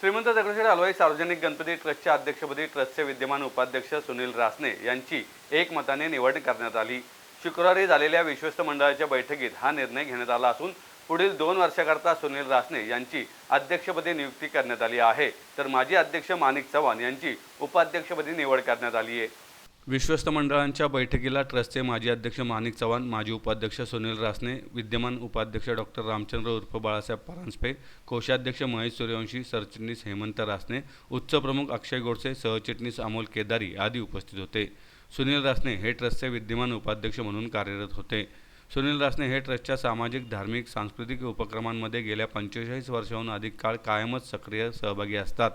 श्रीमंत दगडूशेठ हलवाई सार्वजनिक गणपती ट्रस्टच्या अध्यक्षपदी ट्रस्टचे विद्यमान उपाध्यक्ष सुनील रासने यांची एकमताने निवड करण्यात आली. शुक्रवारी झालेल्या विश्वस्त मंडळाच्या बैठकीत हा निर्णय घेण्यात आला असून पुढील दोन वर्षाकरता सुनील रासने यांची अध्यक्षपदी नियुक्ती करण्यात आली आहे. तर माजी अध्यक्ष माणिक चव्हाण यांची उपाध्यक्षपदी निवड करण्यात आली आहे विश्वस्त मंडळांच्या बैठकीला ट्रस्टचे माजी अध्यक्ष माणिक चव्हाण माजी उपाध्यक्ष सुनील रासने विद्यमान उपाध्यक्ष डॉक्टर रामचंद्र उर्फ बाळासाहेब परांजपे कोषाध्यक्ष महेश सूर्यवंशी सरचिटणीस हेमंत रासने उच्च प्रमुख अक्षय गोडसे सहचिटणीस अमोल केदारी आदी उपस्थित होते. सुनील रासने हे ट्रस्टचे विद्यमान उपाध्यक्ष म्हणून कार्यरत होते. सुनील रासने हे ट्रस्टच्या सामाजिक धार्मिक सांस्कृतिक उपक्रमांमध्ये गेल्या पंचेचाळीस वर्षाहून अधिक काळ कायमच सक्रिय सहभागी असतात.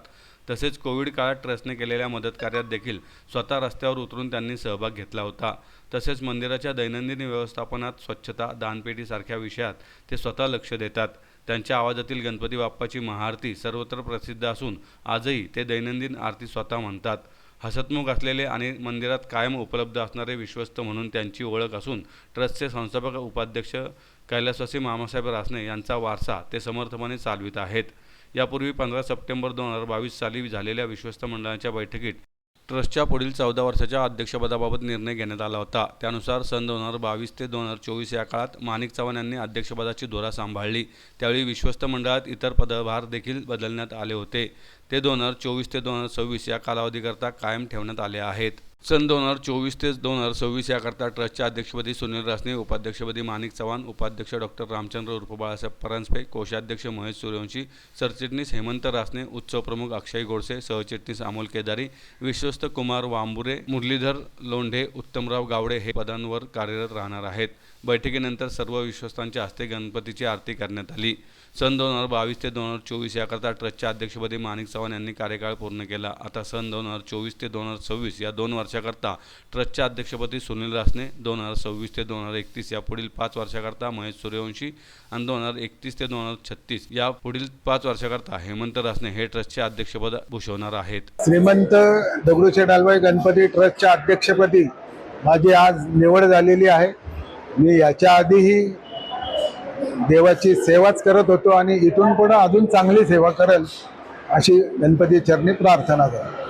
तसेच कोविड काळात ट्रस्टने केलेल्या मदतकार्यात देखील स्वतः रस्त्यावर उतरून त्यांनी सहभाग घेतला होता. तसेच मंदिराच्या दैनंदिन व्यवस्थापनात स्वच्छता दानपेटीसारख्या विषयात ते स्वतः लक्ष देतात. त्यांच्या आवाजातील गणपती बाप्पाची महाआरती सर्वत्र प्रसिद्ध असून आजही ते दैनंदिन आरती स्वतः म्हणतात. हसतमुख असलेले आणि मंदिरात कायम उपलब्ध असणारे विश्वस्त म्हणून त्यांची ओळख असून ट्रस्टचे संस्थापक उपाध्यक्ष कैलासवासी मामासाहेब रासने यांचा वारसा ते समर्थपणे चालवित आहेत. यापूर्वी पंधरा सप्टेंबर दोन हजार बावीस साली झालेल्या विश्वस्त मंडळाच्या बैठकीत ट्रस्टच्या पुढील चौदा वर्षाच्या अध्यक्षपदाबाबत निर्णय घेण्यात आला होता. त्यानुसार सन दोन हजार बावीस ते दोन हजार चोवीस या काळात माणिक चव्हाण यांनी अध्यक्षपदाची धोरा सांभाळली. त्यावेळी विश्वस्त मंडळात इतर पदभार देखील बदलण्यात आले होते. ते दोन हजार चोवीस ते दोन हजार सव्वीस या कालावधीकरता कायम ठेवण्यात आले आहेत. सन दोन हजार चोवीस ते दोन हजार सव्वीस याकरता ट्रस्टच्या अध्यक्षपदी सुनील रासने उपाध्यक्षपदी माणिक चव्हाण उपाध्यक्ष डॉक्टर रामचंद्र उर्फ बाळासाहेब परांजपे कोषाध्यक्ष महेश सूर्यवंशी सरचिटणीस हेमंत रासने उत्सव प्रमुख अक्षय गोडसे सहचिटणीस अमोल केदारी विश्वस्त कुमार वांबुरे मुरलीधर लोंढे उत्तमराव गावडे हे पदांवर कार्यरत राहणार आहेत. बैठकीनंतर सर्व विश्वस्तांच्या हस्ते गणपतीची आरती करण्यात आली. सन दोन हजार बावीस ते दोन हजार चोवीस याकरता ट्रस्टच्या अध्यक्षपदी माणिक चव्हाण यांनी कार्यकाळ पूर्ण केला. आता सन दोन हजार चोवीस ते दोन हजार सव्वीस या दोन वर्ष वर्षाकरता. ट्रस्टच्या अध्यक्षपदी सुनील रासने दोन हजार सव्वीस ते दोन हजार एकतीस या पुढील पाच वर्षाकरता महेश सूर्यवंशी आणि दोन हजार एकतीस ते दोन हजार छत्तीस या पुढील पाच वर्षाकरता हेमंत रासने हे ट्रस्टचे अध्यक्षपद भूषवणार आहेत. श्रीमंत दगडूशेठ हलवाई गणपती ट्रस्टच्या अध्यक्षपदी माझी आज निवड झालेली आहे. मी याच्या आधीही देवाची सेवाच करत होतो आणि इथून पुढे अजून चांगली सेवा करेल अशी गणपती चरणी प्रार्थना करा